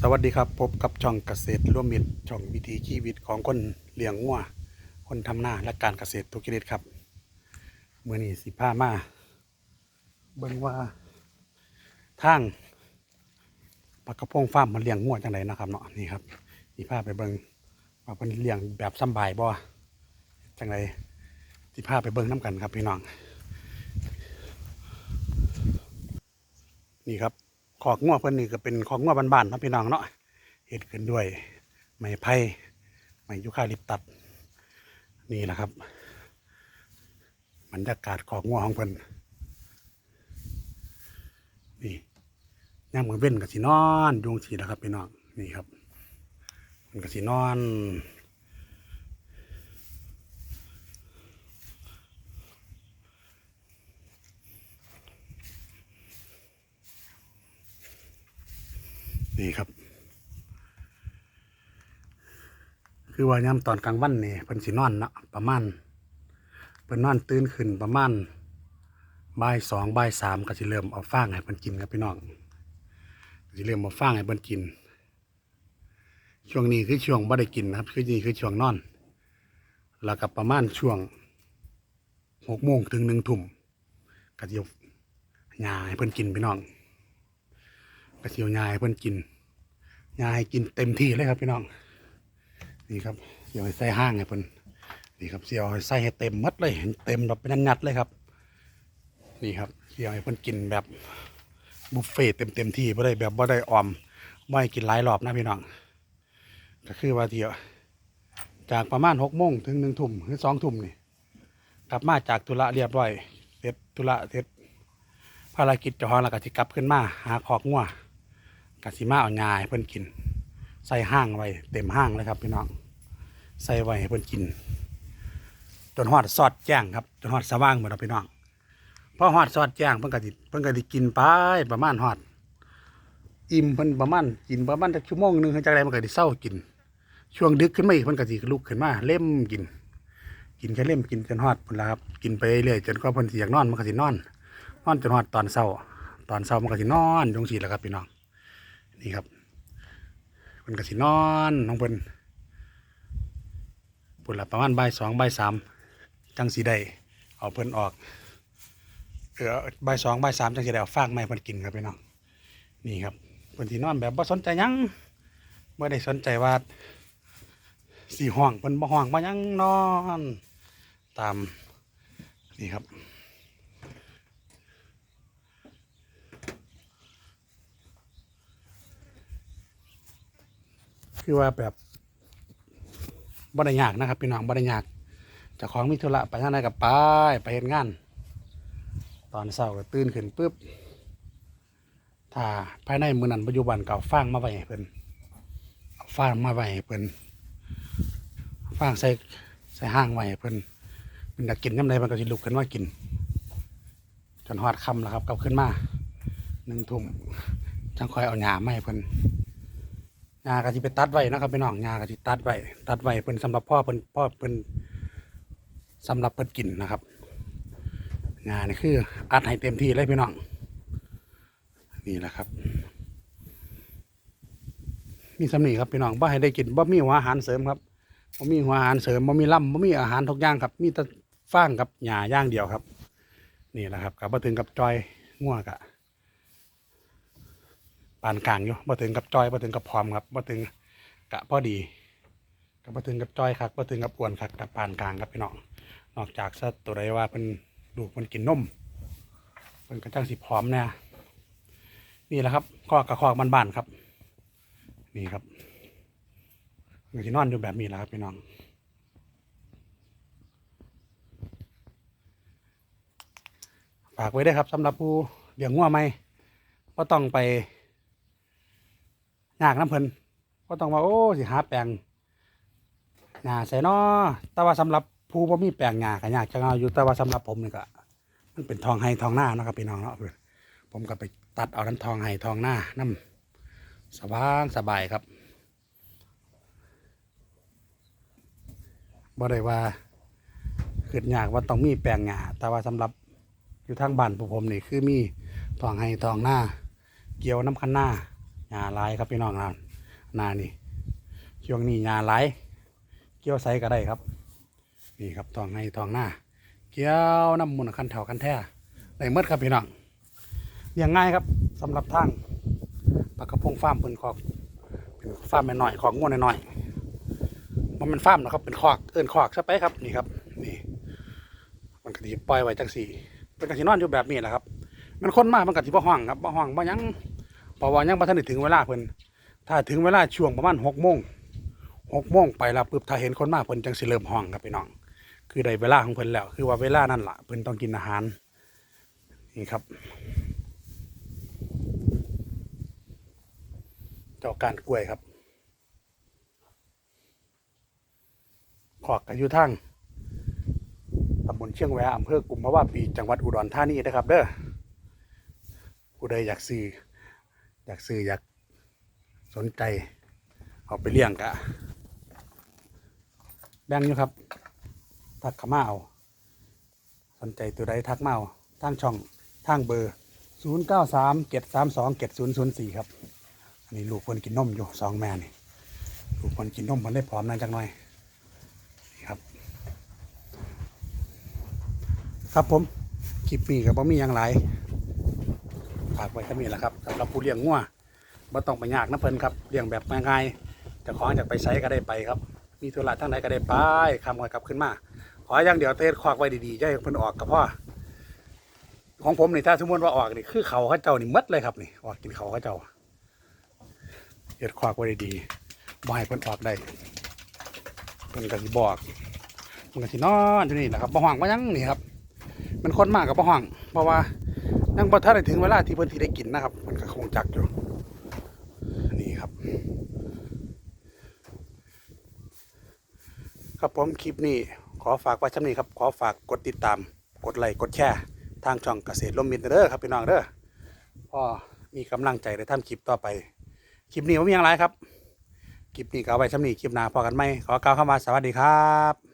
สวัสดีครับพบกับช่องเกษตรร่วมมิตรช่องวิถีชีวิตของคนเลี้ยงงัวคนทำนาและการเกษตรทุกชนิดครับเมื่อนี้สิพามาเบิ่งว่าทางปากกระพงฟาร์มมันเลี้ยงงัวจังไรนะครับเนาะนี่ครับสิพาไปเบิ่งว่าเป็นเลี้ยงแบบสำบายบ่จังไรสิพาไปเบิ่งน้กันครับพี่น้องนี่ครับ ขอกง้วเพิ่นนี่ก็เป็นขอกง้วบ้านๆนาะพี่น้องเนาะเฮ็ดขึ้นด้วยไม้ไผ่ไม้ยูคาลิปตัสนี่แหละครับบรรยากาศขอกง้วของเพิ่นนี่ย่างมือเว้นกับสีนอนดวงสีแหล้วครับพี่น้องนี่ครับมันกับสีนอน นี่ครับ คือว่าย่ำตอนกลางวันนี่เพิ่นสินอนนะประมาณเพิ่นนอนตื่นขึ้นประมาณบ่ายสองบ่ายสามก็สิเริ่มเอาฟางให้เพิ่นกินครับพี่น้องก็สิเริ่มเอาฟางให้เพิ่นกิน ช่วงนี้คือช่วงบ่ได้กินนะครับคือนี่คือช่วงนอน แล้วก็ประมาณช่วงหกโมงถึงหนึ่งทุ่มก็สิเอาหญ้าให้เพิ่นกินพี่น้อง เทียวยายเพิ่อนกินยายกินเต็มที่เลยครับพี่น้อง นี่ครับเสียวใส่ห้างให้เพิ่อนนี่ครับเสียวใส่ให้เต็มมัดเลยเห็นเต็มแบบเป็นงัดเลยครับ นี่ครับเสียวให้เพิ่อนกินแบบบุฟเฟ่เต็มเต็มที่บ่ได้แบบบ่ได้ออมไม่ให้กินหลายรอบนะพี่น้อง ก็คือว่าเที่ยวจากประมาณหกโมงถึงหนึ่งทุ่มหรือสองทุ่มนี่กลับมาจากธุระเรียบร้อยเสร็จธุระเสร็จภารกิจจ้าของแล้วก็สิกลับขึ้นมาหาขอกงัว กสิมาเอาหญ้าให้เพิ่นกิน ใส่ห้างไว้เต็มห้างเลยครับพี่น้อง ใส่ไว้ให้เพิ่นกิน จนฮอดสอดแจ้งครับ จนฮอดสว่างหมดแล้วพี่น้องพอฮอดสอดแจ้งเพิ่นก็สิเพิ่นก็สิกินไปประมาณฮอด อิ่มเพิ่นประมาณกินประมาณจักชั่วโมงหนึงจักใดมันก็สิเศร้ากิน ช่วงดึกขึ้นมาอีกเพิ่นก็สิลุกขึ้นมาเล่มกิน กินแค่เล่มกินจนฮอดพุ่นละครับ กินไปเรื่อยจนกว่าเพิ่นสิอยากนอนมันก็สินอนนอนจนหอดตอนเช้า ตอนเช้ามันก็สินอนจงสีแหล้วครับพี่น้อง นี่ครับมันก็สินอนน้องเพิ่นปุ่นละประมาณบ่ายสองบ่ายสามจังสีได้เอาเพิ่นออกเออบ่ายสองบ่ายสามจังสีได้เอาฟางไม้เพิ่นกินครับพี่น้องนี่ครับเพิ่นสินอนแบบบ่สนใจยังบ่ได้สนใจว่าสีห้องเพิ่นบ่ห้องบ่ยังนอน ตามนี่ครับ คือว่าแบบบ่ได้ยากนะครับพี่น้องบ่ได้ยากจ้าของมีธุระไปทางไหนกับไปไปเฮ็ดงาน ตอนเช้าก็ตื่นขึ้นปุ๊บถ้าภายในมือนั้นปัจจุบันเก็เอาฟางมาไว้ให้เพิ่นฟางมาไว้ให้เพิ่นฟางใส่ใส่ห้างไว้เพิ่นเพิ่นอยากกินยามใดมันก็สิลุกขึ้นมากิน จนฮอดคำแล้วครับกลับขึ้นมาหนึ่งทุ่มจังคอยเอาหญ้ามาให้เพิ่น งากะทิไปตัดไว้นะครับพี่น้องงากะทิตัดไว้ตัดไว้เพิ่นสำหรับพ่อเพิ่นพ่อเพิ่นสำหรับเพิ่นกินนะครับงานี่คืออัดให้เต็มที่เลยพี่น้องนี่แหละครับมีสำนีครับพี่น้องบ่ให้ได้กินบ่มีหัวอาหารเสริมครับบ่มีหัวอาหารเสริมบ่มีล่ำบ่มีอาหารทุกอย่างครับ มีแต่ฟางกับหญ้าย่างเดียวครับ นี่แหละครับกับบ่ถึงกับจอยง่วงกะานกลางอยู่บ่ถึงกับจอยบ่ถึงกับพร้อมครับบ่ถึงกะพอดีกับบ่ถึงกับจอยคักบ่ถึงกับอ้วนคักกับปานกลางครับพี่น้องนอกจากสัตว์ตัวใดว่าเพิ่นลูกเพิ่นกินนมเพิ่นก็จังสิพร้อมแน่นี่แหละครับคอกกับคอกบ้านๆครับ นี่ครับมันสินอนอยู่แบบนี้แหละครับพี่น้องฝากไว้ได้ครับสำหรับผู้เลี้ยงงัวไหมก็ต้องไป ยากน้ำเพลินก็ต้องว่าโอ้สิหาแปลงหญ้าใส่นอแต่ว่าสำหรับผู้บ่มีแปลงหญ้าก็ยากจังเอาอยู่แต่ว่าสำหรับผมนี่ก็มันเป็นทองให้ทองหน้านะครับพี่น้องเนาะผมก็ไปตัดเอาน้ำทองให้ทองหน้าน้ำสบายสบายครับบ่ได้ว่าขึ้นยากว่าต้องมีแปลงหญ้าแต่ว่าสำหรับอยู่ทางบ้านพวกผมนี่คือมีทองให้ทองหน้าเกี่ยวน้ำคันหน้า หญ้าลายครับพี่น้องนะนานี่ช่วงนี้หญ้าลายเกี่ยวไสก็ได้ครับ นี่ครับทองให้ทองหน้า เกี่ยวน้ำมันคันเถาคันแท้ได้เมดครับพี่น้องเลี้ยงง่ายครับสำหรับทางปากระพงฟาร์มเพิ่นคอกเป็นฟาร์มน้อยของง่วนหน้อยมันเป็นฟาร์มนะครับเป็นคอกเอินคอกใช่ไปครับนี่ครับ นี่มันก็สิปล่อยไว้จังสี่เป็นกระสินอนอยู่แบบนี้แหละครับ มันคนมากมันก็สิบ่ห้องครับบ่ห้องบ่ยัง เพราะว่ายังบ่ทันได้ถึงเวลาเพิ่นถ้าถึงเวลาช่วงประมาณ6โมง6โมงไปแล้วปุ๊บถ้าเห็นคนมากเพิ่นจังสิเริ่มห้องครับพี่น้อง คือได้เวลาของเพิ่นแล้ว คือว่าเวลานั่นล่ะเพิ่นต้องกินอาหารนี่ครับ เจ้าการกล้วยครับขอกกันอยู่ทางตำบลเชียงแหวอำเภอกุมภาวะปีจังหวัดอุดรธานีนะครับ เด้อผู้ใดอยากซื้อ อยากซื้ออยากสนใจ เอาไปเลี้ยงกะแบ่งอยู่ครับ ทักขมาเอาสนใจตัวใดทักมาเอาทางช่องทางเบอร์ 0 9 3 7 3 2 7 0 0 4 ครับ อันนี้ลูกคนกินนมอยู่สองแม่นี่ลูกคนกินนมมันได้พร้อมนั่นจังหน่อยครับ ครับผมคลิปนี้กับบ่มีอย่างไร ฝากไว้แค่นี้แหละครับสำหรับผู้เลี้ยงงัวบ่ต้องไปยากนะเพิ่นครับเลี้ยงแบบง่ายๆจะของอยากไปใช้ก็ได้ไปครับ มีธุระทั้งไหนก็ได้ไปคำก่อนกลับขึ้นมา ขออย่างเดียวเทศควักไว้ดีๆจะให้เพิ่นออกกับพ่อของผมนี่ถ้าสมมติว่าออกนี่คือเขาเขาเจ้านี่มัดเลยครับนี่ออกกินเขาเขาเจ้าเฮ็ดควักไว้ดีๆบ่ให้เพิ่นออกได้เพิ่นก็สิบอกมันก็สินอนอยู่นี่แหละครับบ่ห่วงบ่ยังนี่ครับ มันคนมากกับบ่ห่วงเพราะว่า ยังบ่ทันได้ถึงเวลาที่เพิ่นสิได้กินนะครับ มันก็คงจักอยู่นี่ครับ ครับผมคลิปนี้ขอฝากไว้ช่ำนี้ครับ ขอฝากกดติดตาม กดไลค์กดแชร์ทางช่องเกษตรลมมินเด้อครับพี่น้องเด้อพ่อมีกำลังใจได้ทำคลิปต่อไปคลิปนี้ไม่มีอย่างไรครับคลิปนี้ก็เอาไว้ช่ำนี้คลิปหน้าพอกันไหมขอกล่าวคำว่าสวัสดีครับ